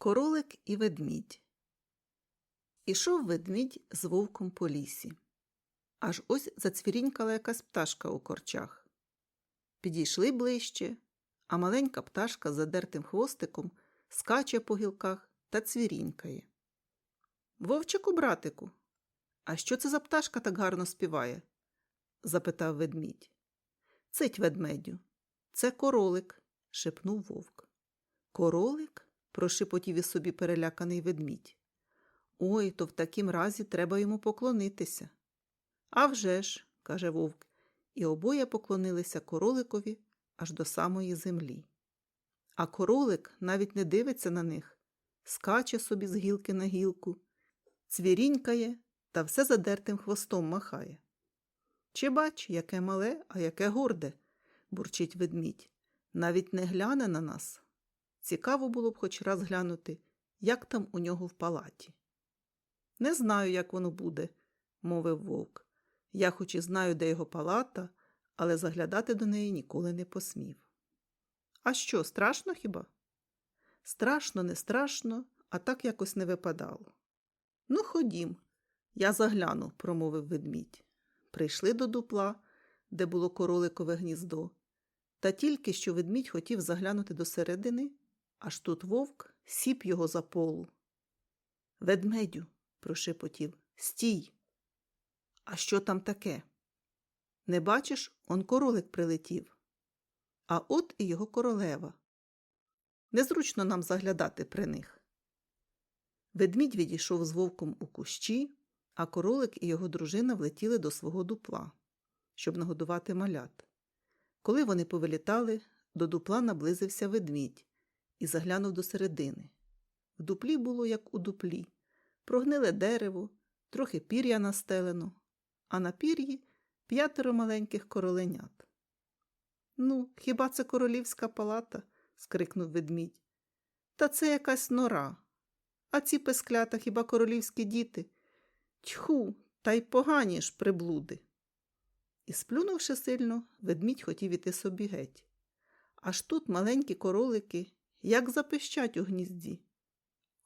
Королик і ведмідь. Ішов ведмідь з вовком по лісі. Аж ось зацвірінькала якась пташка у корчах. Підійшли ближче, а маленька пташка з задертим хвостиком скаче по гілках та цвірінькає. Вовчику, братику, а що це за пташка так гарно співає? запитав ведмідь. Цить ведмедю. Це королик, шепнув вовк. Королик? Прошепотів із собі переляканий ведмідь. Ой, то в такім разі треба йому поклонитися. «А вже ж», – каже вовк, і обоє поклонилися короликові аж до самої землі. А королик навіть не дивиться на них, скаче собі з гілки на гілку, цвірінькає та все задертим хвостом махає. Чи бач, яке мале, а яке горде, бурчить ведмідь, навіть не гляне на нас. Цікаво було б хоч раз глянути, як там у нього в палаті. Не знаю, як воно буде, мовив вовк. Я хоч і знаю, де його палата, але заглядати до неї ніколи не посмів. А що, страшно хіба? Страшно, не страшно, а так якось не випадало. Ну, ходім, я загляну, промовив ведмідь. Прийшли до дупла, де було короликове гніздо, та тільки що ведмідь хотів заглянути до середини, аж тут вовк сіп його за полу. Ведмедю, прошепотів, стій. А що там таке? Не бачиш, он королик прилетів. А от і його королева. Незручно нам заглядати при них. Ведмідь відійшов з вовком у кущі, а королик і його дружина влетіли до свого дупла, щоб нагодувати малят. Коли вони повилітали, до дупла наблизився ведмідь і заглянув до середини. В дуплі було, як у дуплі, прогниле дерево, трохи пір'я настелено, а на пір'ї п'ятеро маленьких короленят. Ну, хіба це королівська палата? скрикнув ведмідь. Та це якась нора. А ці песклята хіба королівські діти? Тьху, та й погані ж приблуди. І сплюнувши сильно, ведмідь хотів іти собі геть. Аж тут маленькі королики як запищать у гнізді.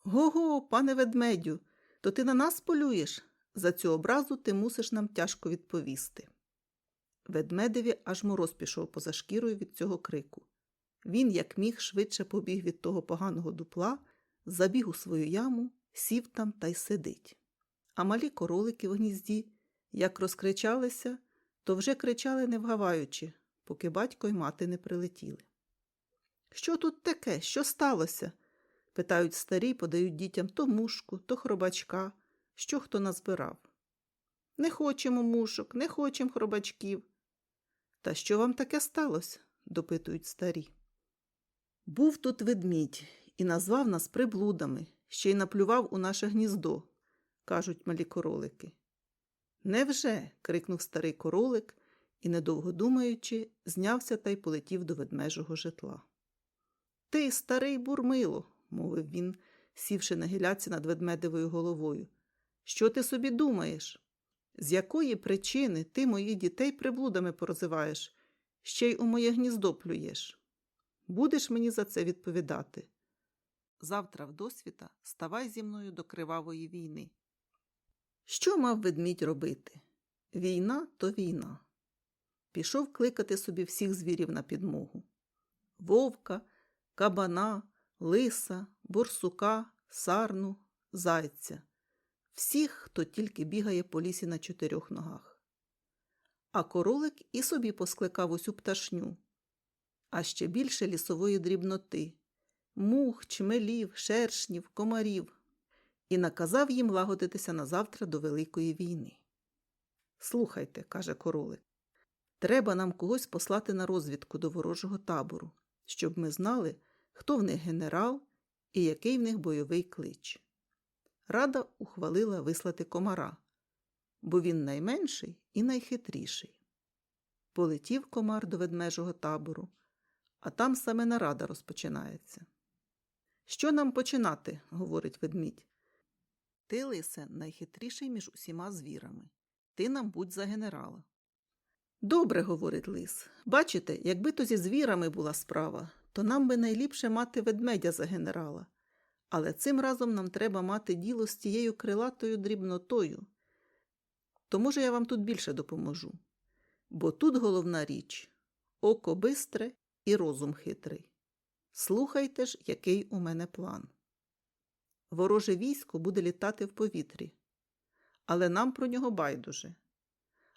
Го-го, пане ведмедю, то ти на нас полюєш? За цю образу ти мусиш нам тяжко відповісти. Ведмедеві аж мороз пішов поза шкірою від цього крику. Він, як міг, швидше побіг від того поганого дупла, забіг у свою яму, сів там та й сидить. А малі королики в гнізді, як розкричалися, то вже кричали не вгаваючи, поки батько й мати не прилетіли. Що тут таке? Що сталося? питають старі, подають дітям то мушку, то хробачка, що хто назбирав. Не хочемо мушок, не хочемо хробачків. Та що вам таке сталося? допитують старі. Був тут ведмідь і назвав нас приблудами, ще й наплював у наше гніздо, кажуть малі королики. Невже? крикнув старий королик і, недовго думаючи, знявся та й полетів до ведмежого житла. Ти, старий бурмило, мовив він, сівши на гіляці над ведмедевою головою. Що ти собі думаєш? З якої причини ти моїх дітей приблудами порозиваєш, ще й у моє гніздо плюєш? Будеш мені за це відповідати. Завтра в досвіта ставай зі мною до кривавої війни. Що мав ведмідь робити? Війна то війна. Пішов кликати собі всіх звірів на підмогу. Вовка, кабана, лиса, борсука, сарну, зайця. Всіх, хто тільки бігає по лісі на чотирьох ногах. А королик і собі поскликав усю пташню, а ще більше лісової дрібноти мух, чмелів, шершнів, комарів, і наказав їм лагодитися на завтра до Великої війни. Слухайте, каже королик, треба нам когось послати на розвідку до ворожого табору, щоб ми знали, хто в них генерал і який в них бойовий клич. Рада ухвалила вислати комара, бо він найменший і найхитріший. Полетів комар до ведмежого табору, а там саме нарада розпочинається. Що нам починати? говорить ведмідь. Ти, лисе, найхитріший між усіма звірами. Ти нам будь за генерала. Добре, говорить лис. Бачите, якби то зі звірами була справа, то нам би найліпше мати ведмедя за генерала. Але цим разом нам треба мати діло з тією крилатою дрібнотою. То, може, я вам тут більше допоможу. Бо тут головна річ око бистре і розум хитрий. Слухайте ж, який у мене план. Вороже військо буде літати в повітрі, але нам про нього байдуже.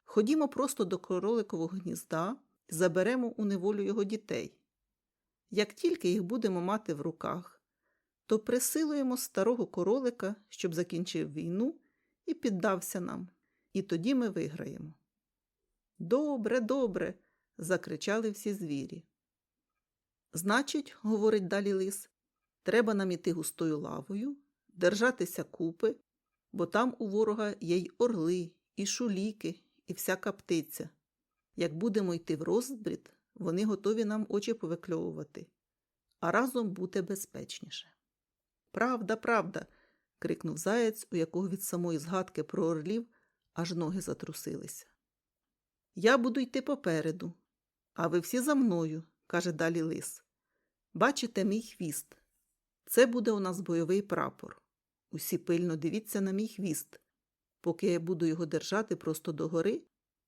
Ходімо просто до кроликового гнізда заберемо у неволю його дітей. Як тільки їх будемо мати в руках, то присилуємо старого королика, щоб закінчив війну і піддався нам, і тоді ми виграємо. Добре, добре. закричали всі звірі. Значить, говорить далі лис, треба нам іти густою лавою, держатися купи, бо там у ворога є й орли, і шуліки, і всяка птиця. Як будемо йти в розбрід, вони готові нам очі повикльовувати, а разом буде безпечніше. Правда, правда. крикнув заєць, у якого від самої згадки про орлів аж ноги затрусилися. Я буду йти попереду, а ви всі за мною, каже далі лис. Бачите мій хвіст. Це буде у нас бойовий прапор. Усі пильно дивіться на мій хвіст. Поки я буду його держати просто догори,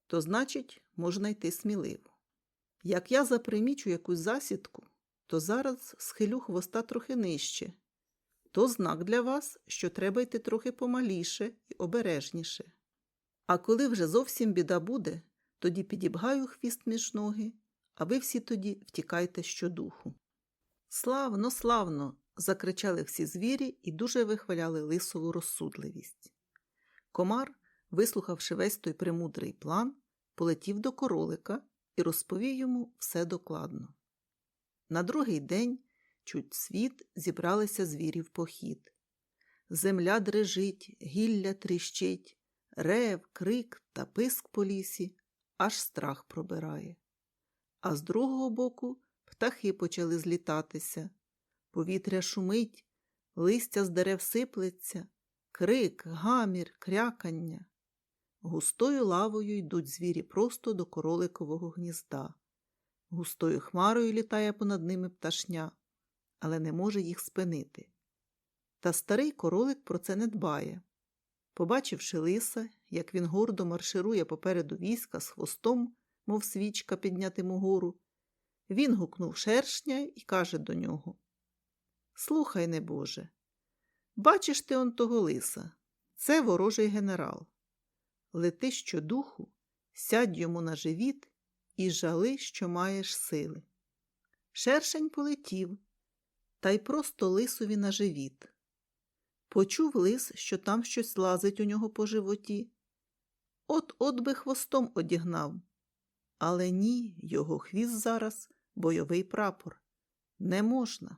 то значить, можна йти сміливо. Як я запримічу якусь засідку, то зараз схилю хвоста трохи нижче. То знак для вас, що треба йти трохи помаліше і обережніше. А коли вже зовсім біда буде, тоді підібгаю хвіст між ноги, а ви всі тоді втікайте щодуху. Славно, славно. закричали всі звірі і дуже вихваляли лисову розсудливість. Комар, вислухавши весь той премудрий план, полетів до королика і розповів йому все докладно. На другий день, чуть світ, зібралися звірі в похід. Земля дрижить, гілля тріщить, рев, крик та писк по лісі, аж страх пробирає. А з другого боку птахи почали злітатися. Повітря шумить, листя з дерев сиплеться, крик, гамір, крякання. Густою лавою йдуть звірі просто до короликового гнізда. Густою хмарою літає понад ними пташня, але не може їх спинити. Та старий королик про це не дбає. Побачивши лиса, як він гордо марширує попереду війська з хвостом, мов свічка піднятим угору, він гукнув шершня і каже до нього Слухай, небоже, бачиш ти он того лиса, це ворожий генерал. Лети щодуху, сядь йому на живіт і жали, що маєш сили. Шершень полетів, та й просто лисові на живіт. Почув лис, що там щось лазить у нього по животі. От от би хвостом одігнав. Але ні, його хвіст зараз бойовий прапор. Не можна.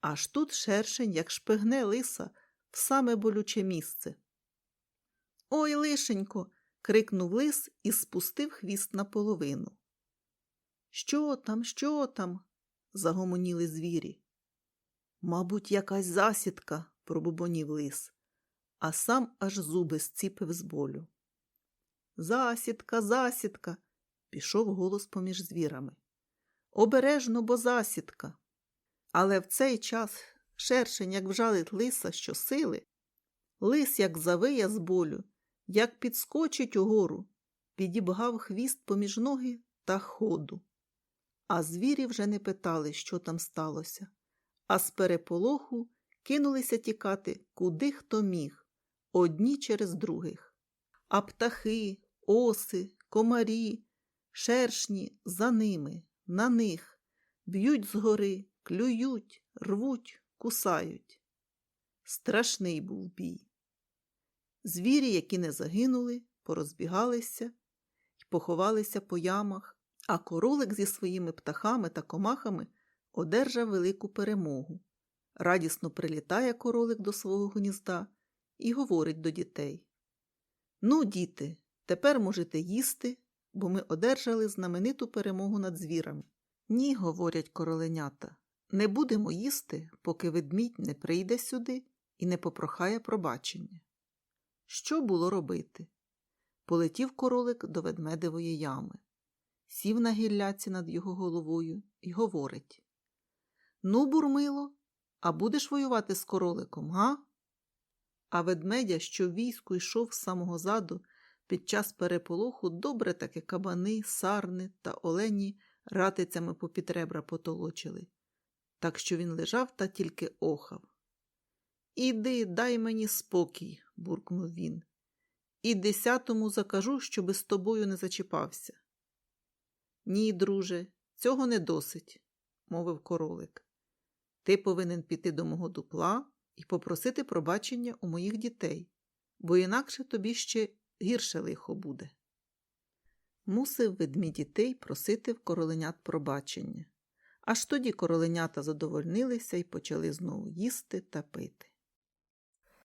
Аж тут шершень, як шпигне лиса, в саме болюче місце. Ой, лишенько. крикнув лис і спустив хвіст наполовину. Що там, що там? загомоніли звірі. Мабуть, якась засідка, пробубонів лис, а сам аж зуби зціпив з болю. Засідка, засідка, пішов голос поміж звірами. Обережно, бо засідка. Але в цей час шершень, як вжалить лиса щосили, лис, як завиє з болю, як підскочить угору, підібгав хвіст поміж ноги та ходу. А звірі вже не питали, що там сталося, а з переполоху кинулися тікати, куди хто міг, одні через других. А птахи, оси, комарі, шершні за ними, на них, б'ють згори, клюють, рвуть, кусають. Страшний був бій. Звірі, які не загинули, порозбігалися й поховалися по ямах, а королик зі своїми птахами та комахами одержав велику перемогу. Радісно прилітає королик до свого гнізда і говорить до дітей Ну, діти, тепер можете їсти, бо ми одержали знамениту перемогу над звірами. Ні, говорять короленята, не будемо їсти, поки ведмідь не прийде сюди і не попрохає пробачення. Що було робити? Полетів королик до ведмедевої ями, сів на гілляці над його головою і говорить Ну, бурмило, А будеш воювати з короликом, га? А ведмедя, що в війську йшов з самого заду, під час переполоху добре таки кабани, сарни та олені ратицями попід ребра потолочили, так що він лежав та тільки охав. Іди, дай мені спокій, буркнув він. І десятому закажу, щоби з тобою не зачіпався. Ні, друже, цього не досить, мовив королик. Ти повинен піти до мого дупла і попросити пробачення у моїх дітей, бо інакше тобі ще гірше лихо буде. Мусив ведмідь дітей просити в короленят пробачення. Аж тоді короленята задовольнилися і почали знову їсти та пити.